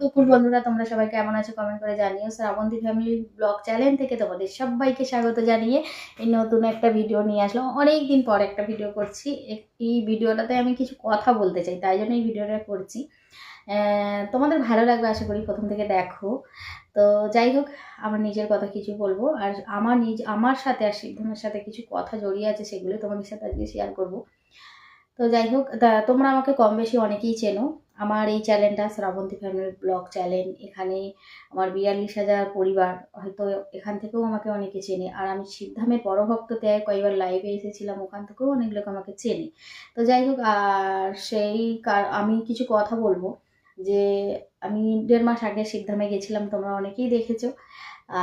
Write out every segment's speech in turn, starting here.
দুপুর বন্ধুরা, তোমরা সবাই কেমন আছো? কমেন্ট করে জানিও। শ্রাবন্তী ফ্যামিলি ব্লগ চ্যানেল থেকে তোমাদের সবাইকে স্বাগত জানিয়ে এই নতুন একটা ভিডিও নিয়ে আসলাম। অনেক দিন পর একটা ভিডিও করছি। এই ভিডিওটাতে আমি কিছু কথা বলতে চাই, তাই জন্য এই ভিডিওটা করছি। তোমাদের ভালো লাগবে আশা করি প্রথম থেকে দেখো। তো যাই হোক, আমার নিজের কথা কিছু বলব। আর আমার নিজ আমার সাথে আর সিদ্ধান্তের সাথে কিছু কথা জড়িয়ে আছে সেগুলো তোমাদের সাথে আজকে শেয়ার করব। তো যাই হোক তোমরা আমাকে কম বেশি অনেকেই চেনো। আমার এই চ্যানেলটা শ্রাবন্তী ফ্যামিলি ব্লগ চ্যানেল। এখানে আমার বিয়াল্লিশ হাজার পরিবার। হয়তো এখান থেকেও আমাকে অনেকে চেনে। আর আমি সিদ্ধামের পরভক্ত ভক্ত তাই কয়েকবার লাইভে এসেছিলাম, ওখান থেকেও অনেক লোক আমাকে চেনে। তো যাই হোক, আর সেই আমি কিছু কথা বলব। যে আমি দেড় মাস আগে সিদ্ধামে গেছিলাম, তোমরা অনেকেই দেখেছ।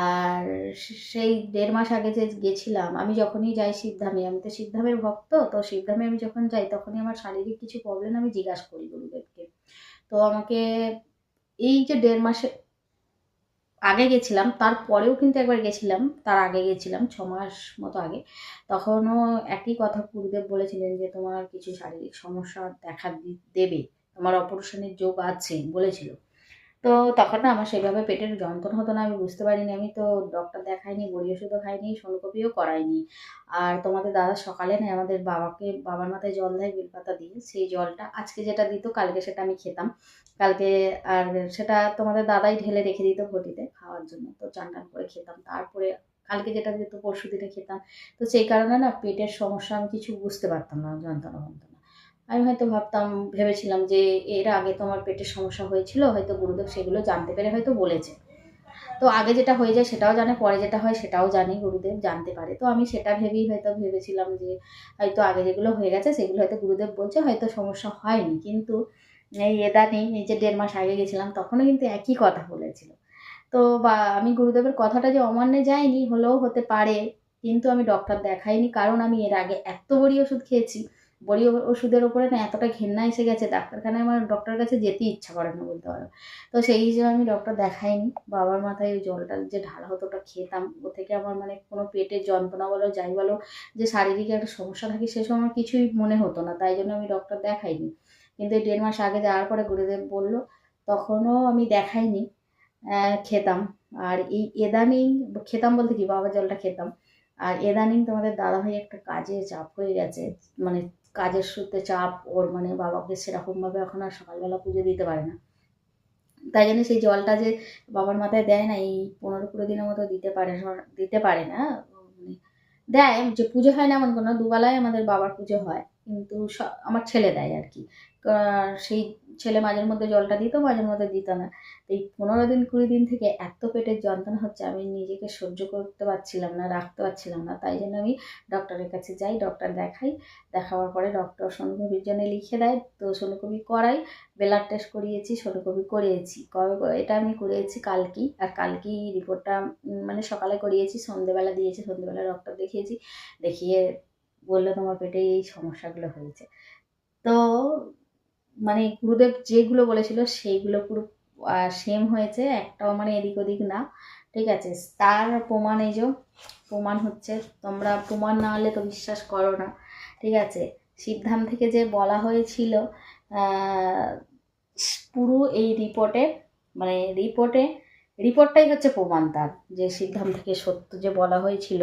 আর সেই দেড় মাস আগে যে গেছিলাম, আমি যখনই যাই সিদ্ধামে আমি তো সিদ্ধামের ভক্ত, তো সিদ্ধামে আমি যখন যাই, তখনই আমার শারীরিক কিছু প্রবলেম আমি জিজ্ঞাসা করি গুরুদেবকে। তো আমাকে এই যে দেড় মাসে আগে গেছিলাম, তারপরেও কিন্তু একবার গেছিলাম, তার আগে গেছিলাম, ছ মাস মতো আগে, তখনও একই কথা গুরুদেব বলেছিলেন যে তোমার কিছু শারীরিক সমস্যা দেখা দেবে। তোমার অপারেশনের যোগ আছে বলেছিল। তো তখন না আমার সেভাবে পেটের যন্ত্রণা হতো না, আমি বুঝতে পারিনি। আমি তো ডক্টর দেখাইনি বড়ি ওষুধও খাইনি, সোনোকপিও করাইনি। আর তোমাদের দাদা সকালে না আমাদের বাবাকে, বাবার মাথায় জল দেয় বেলপাতা দিয়ে সেই জলটা আজকে যেটা দিত, কালকে সেটা আমি খেতাম। কালকে আর সেটা তোমাদের দাদাই ঢেলে রেখে দিত ঘটিতে খাওয়ার জন্য। তো চান টান করে খেতাম। তারপরে কালকে যেটা দিত, পরশু দিনে খেতাম। তো সেই কারণে না পেটের সমস্যা আমি কিছু বুঝতে পারতাম না যন্ত্রণা যন্ত্রণা আমি হয়তো ভাবতাম, ভেবেছিলাম যে এর আগে তোমার পেটের সমস্যা হয়েছিল, হয়তো গুরুদেব সেগুলো জানতে পেরে হয়তো বলেছে। তো আগে যেটা হয়ে যায় সেটাও জানে, পরে যেটা হয় সেটাও জানি, গুরুদেব জানতে পারে। তো আমি সেটা ভেবেই হয়তো ভেবেছিলাম যে হয়তো আগে যেগুলো হয়ে গেছে সেগুলো হয়তো গুরুদেব বলছে, হয়তো সমস্যা হয়নি। কিন্তু এই এদানি এই যে দেড় মাস আগে গেছিলাম, তখনও কিন্তু একই কথা বলেছিল। তো বা আমি গুরুদেবের কথাটা যে অমান্যে যায়নি, হলেও হতে পারে। কিন্তু আমি ডক্টর দেখাইনি, কারণ আমি এর আগে এত বড়ি ওষুধ খেয়েছি। ও- ওষুধের ওপরে না এতটা ঘেন্না এসে গেছে, ডাক্তারখানায় আমার ডক্টরের কাছে যেতে ইচ্ছা করে না বলতে পারো। তো সেই হিসেবে আমি ডক্টর দেখাইনি, বাবার মাথায় ওই জলটা যে ঢালা হতো ওটা খেতাম। ও থেকে আমার মানে কোনো পেটের যন্ত্রণা বলো, যাই বলো, যে শারীরিক একটা সমস্যা থাকে সেসব আমার কিছুই মনে হতো না, তাই জন্য আমি ডক্টর দেখাইনি। কিন্তু এই দেড় মাস আগে যাওয়ার পরে গুরুদেব বলল, তখনও আমি দেখাইনি খেতাম। আর এই এদানিং, খেতাম বলতে কি, বাবার জলটা খেতাম। আর এদানিং তোমাদের দাদাভাই একটা কাজে চাপ হয়ে গেছে মানে কাজের সূত্রে চাপ, ওর মানে বাবাকে সেরকমভাবে এখন আর সকালবেলা পুজো দিতে পারে না। তাই জন্য সেই জলটা যে বাবার মাথায় দেয় না, এই পনেরো কুড়ি দিনের মতো দিতে পারে দিতে পারে না। মানে দেয়, যে পুজো হয় না এমন কোনো, দুবেলায় আমাদের বাবার পুজো হয়। কিন্তু আমার ছেলে দেয় আর কি, সেই ছেলে মাঝের মধ্যে জলটা দিত, মাঝের মধ্যে দিত না। এই পনেরো দিন, কুড়ি দিন থেকে এত পেটের যন্ত্রণা হচ্ছে, আমি নিজেকে সহ্য করতে পারছিলাম না, রাখতে পারছিলাম না। তাই জন্য আমি ডক্টরের কাছে যাই ডক্টর দেখাই। দেখাবার পরে ডক্টর সোনকবির জন্য লিখে দেয়, তো সোনকবি করাই ব্লাড টেস্ট করিয়েছি সোনকবি করিয়েছি। কবে এটা আমি করিয়েছি কালকেই, আর কালকেই রিপোর্টটা মানে সকালে করিয়েছি, সন্ধেবেলা দিয়েছি, সন্ধেবেলা ডক্টর দেখিয়েছি, দেখিয়ে বলল তোমার পেটে এই সমস্যাগুলো হয়েছে। তো মানে গুরুদেব যেগুলো বলেছিল সেইগুলো পুরো সেম হয়েছে, একটাও মানে এদিক ওদিক না, ঠিক আছে? তার প্রমাণ এই যে, প্রমাণ হচ্ছে, তোমরা প্রমাণ না হলে তো বিশ্বাস করো না, ঠিক আছে? সিদ্ধান্ত থেকে যে বলা হয়েছিল পুরো এই রিপোর্টে মানে রিপোর্টে রিপোর্টটাই হচ্ছে প্রমাণ তার, যে সিদ্ধান্ত থেকে সত্য যে বলা হয়েছিল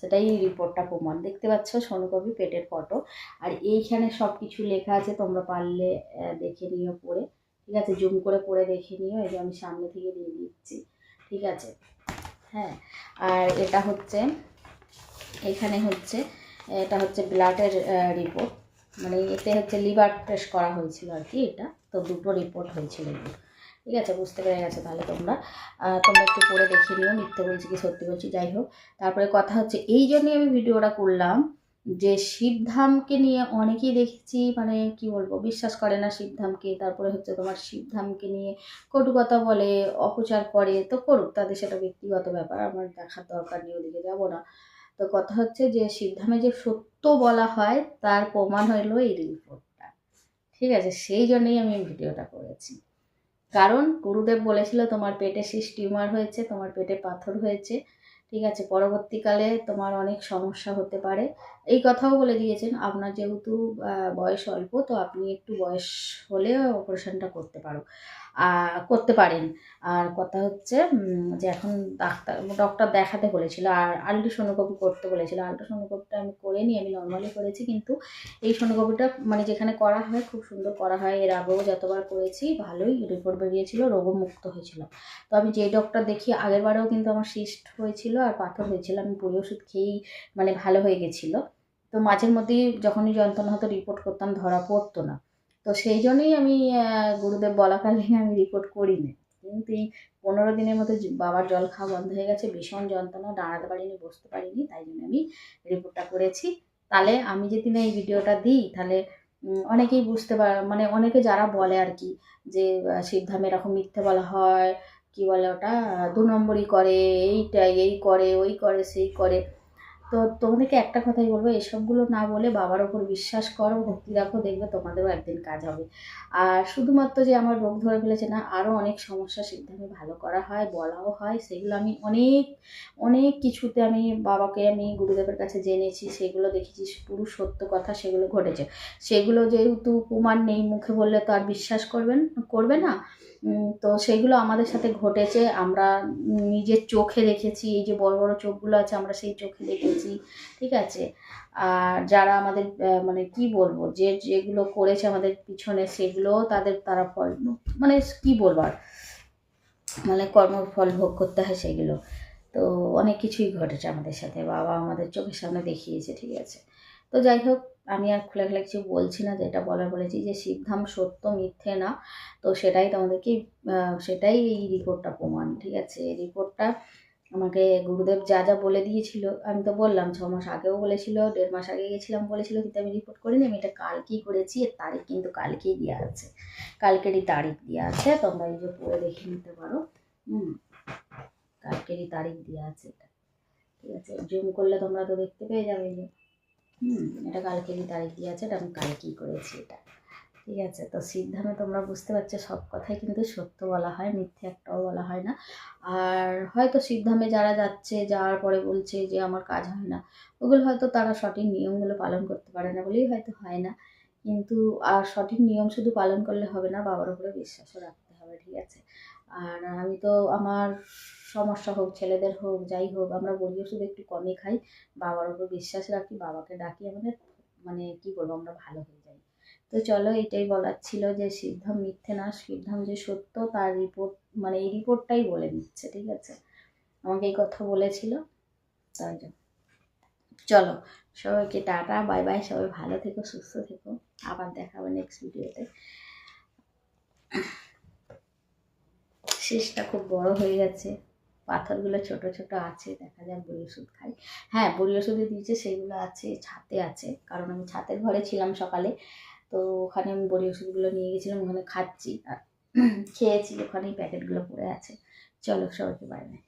সেটাই রিপোর্টটা প্রমাণ। দেখতে পাচ্ছ সোনকবি পেটের ফটো। আর এইখানে সব কিছু লেখা আছে, তোমরা পারলে দেখে নিও পড়ে। ঠিক আছে? জুম করে পড়ে দেখে নিও, এই যে আমি সামনে থেকে দিয়ে দিচ্ছি। ঠিক আছে? হ্যাঁ আর এটা হচ্ছে, এখানে হচ্ছে, এটা হচ্ছে ব্লাডের রিপোর্ট মানে এতে হচ্ছে লিভার টেস্ট করা হয়েছিল আর কি এটা। তো দুটো রিপোর্ট হয়েছিল। ঠিক আছে, বুঝতে পেরে গেছো তাহলে তোমরা। তোমরা একটু পড়ে দেখে নিও, মিথ্যে বলছি কি সত্যি বলছি, যাই হোক। তারপরে কথা হচ্ছে, এই জন্যই আমি ভিডিওটা করলাম যে শিবধামকে নিয়ে অনেকেই দেখেছি মানে কি বলব, বিশ্বাস করে না শিবধামকে। তারপরে হচ্ছে তোমার শিবধামকে নিয়ে কটু কথা বলে, অপচার করে, তো করুক, তাদের সেটা ব্যক্তিগত ব্যাপার, আমার দেখার দরকার নেই, ওদিকে যাব না। তো কথা হচ্ছে যে শিবধামে যে সত্য বলা হয়, তার প্রমাণ হলো এই রিপোর্টটা ঠিক আছে, সেই জন্যই আমি ভিডিওটা করেছি। কারণ গুরুদেব বলেছিল, তোমার পেটে সিস টিউমার হয়েছে, তোমার পেটে পাথর হয়েছে। ঠিক আছে, পরবর্তীকালে তোমার অনেক সমস্যা হতে পারে। এই কথাও বলে দিয়েছেন, আপনার যেহেতু বয়স অল্প, তো আপনি একটু বয়স হলে অপারেশনটা করতে পারো করতে পারেন। আর কথা হচ্ছে যে এখন ডাক্তার ডক্টর দেখাতে বলেছিল, আর আল্ট্রাসোনোগ্রাফি করতে বলেছিল। আল্ট্রাসোনোগ্রাফিটা আমি করিনি, আমি নর্মালি করেছি, কিন্তু এই সোনোগ্রাফিটা মানে যেখানে করা হয়, খুব সুন্দর করা হয়। এর আগেও যতবার করেছি, ভালোই রিপোর্ট বেরিয়েছিল রোগমুক্ত হয়েছিল। তো আমি যেই ডক্টর দেখি, আগের বারেও কিন্তু আমার সিস্ট হয়েছিল আর পাথর হয়েছিল, আমি পুরো ওষুধ খেয়েই মানে ভালো হয়ে গেছিল। তো মাঝের মধ্যেই যখনই যন্ত্রণা হতো রিপোর্ট করতাম, ধরা পড়তো না। তো সেই জন্যই আমি গুরুদেব বলাকালীন আমি রিপোর্ট করিনি। কিন্তু এই পনেরো দিনের মতো বাবার জল খাওয়া বন্ধ হয়ে গেছে, ভীষণ যন্ত্রণা, দাঁড়াতে পারিনি, বসতে পারিনি, তাই জন্য আমি রিপোর্টটা করেছি। তাহলে আমি যদি না এই ভিডিওটা দিই, তাহলে অনেকেই বুঝতে পার মানে অনেকে যারা বলে আর কি, যে শিবধামে এরকম মিথ্যে বলা হয়, কি বলে ওটা, দু নম্বরই করে এইটা এই করে, ওই করে, সেই করে। তো তোমাদেরকে একটা কথাই বলব এসবগুলো না বলে বাবার ওপর বিশ্বাস করো, ভক্তি রাখো, দেখবে তোমাদেরও একদিন কাজ হবে। আর শুধুমাত্র যে আমার রোগ ধরে ফেলেছে না আরও অনেক সমস্যা সিদ্ধান্ত ভালো করা হয়, বলাও হয়, সেগুলো আমি অনেক অনেক কিছুতে আমি বাবাকে, আমি গুরুদেবের কাছে জেনেছি, সেগুলো দেখেছি, পুরো সত্য কথা সেগুলো ঘটেছে। সেগুলো যেহেতু প্রমাণ নেই মুখে বললে তো আর বিশ্বাস করবেন, করবে না? তো সেগুলো আমাদের সাথে ঘটেছে। আমরা নিজের চোখে দেখেছি, এই যে বড় বড় চোখগুলো আছে, আমরা সেই চোখে দেখেছি, ঠিক আছে? আর যারা আমাদের মানে কি বলব, যে যেগুলো করেছে আমাদের পিছনে সেগুলো তাদের, তারা ফল মানে কি বলব আর? মানে কর্মফল ভোগ করতে হয় সেগুলো। তো অনেক কিছুই ঘটেছে আমাদের সাথে, বাবা আমাদের চোখের সামনে দেখিয়েছে, ঠিক আছে? তো যাই হোক আমি আর খুলে খুলে কিছু বলছি না, যেটা বলার বলেছি যে শিবধাম সত্য মিথ্যে না। তো সেটাই তোমাদেরকে সেটাই এই রিপোর্টটা প্রমাণ, ঠিক আছে? এই রিপোর্টটা আমাকে গুরুদেব যা যা বলে দিয়েছিল, আমি তো বললাম, ছ মাস আগেও বলেছিল, দেড় মাস আগে গেছিলাম, বলেছিল, কিন্তু আমি রিপোর্ট করিনি, আমি এটা কালকেই করেছি, এর তারিখ কিন্তু কালকেই দেওয়া আছে। কালকেরই তারিখ দেওয়া আছে, তোমরা এই যে পড়ে দেখে নিতে পারো। হুম, কালকেরই তারিখ দেওয়া আছে এটা, ঠিক আছে? জুম করলে তোমরা তো দেখতে পেয়ে যাবে যে হুম, এটা কালকেরই তারিখ দিয়ে আছে? এটা আমি কালকেই করেছি এটা? ঠিক আছে, তো সিদ্ধামে তোমরা বুঝতে পারছ, সব কথাই কিন্তু সত্য বলা হয়, মিথ্যে একটাও বলা হয় না। আর হয়তো সিদ্ধামে যারা যাচ্ছে, যাওয়ার পরে বলছে যে আমার কাজ হয় না, ওগুলো হয়তো তারা সঠিক নিয়মগুলো পালন করতে পারে না বলেই হয়তো হয় না। কিন্তু, আর সঠিক নিয়ম শুধু পালন করলে হবে না, বাবার উপরে বিশ্বাসও রাখতে হবে, ঠিক আছে? আর আমি তো আমার সমস্যা হোক, ছেলেদের হোক, যাই হোক, আমরা বলি ওষুধ একটু কমই খাই। বাবার উপর বিশ্বাস রাখি, বাবাকে ডাকি, আমাদের মানে কি বলব, আমরা ভালো হয়ে যাই। তো চলো এটাই বলার ছিল যে সিদ্ধাম মিথ্যে না, সিদ্ধাম যে সত্য তার রিপোর্ট মানে এই রিপোর্টটাই বলে দিচ্ছে, ঠিক আছে? আমাকে এই কথা বলেছিল, তাই চলো, সবাইকে টাটা, বাই বাই, সবাই ভালো থেকো, সুস্থ থেকো। আবার দেখা হবে নেক্সট ভিডিওতে শেষটা খুব বড় হয়ে গেছে। পাথরগুলো ছোট ছোট আছে, দেখা যায় বড়ি ওষুধ খাই। হ্যাঁ বড়ি ওষুধে দিয়েছে, সেইগুলো আছে, ছাতে আছে। কারণ আমি ছাতের ঘরে ছিলাম সকালে, তো ওখানে আমি বড়ি ওষুধগুলো নিয়ে গেছিলাম, ওখানে খাচ্ছি। আর খেয়েছি, ওখানেই প্যাকেটগুলো পড়ে আছে। চলো, সবাইকে বাই বাই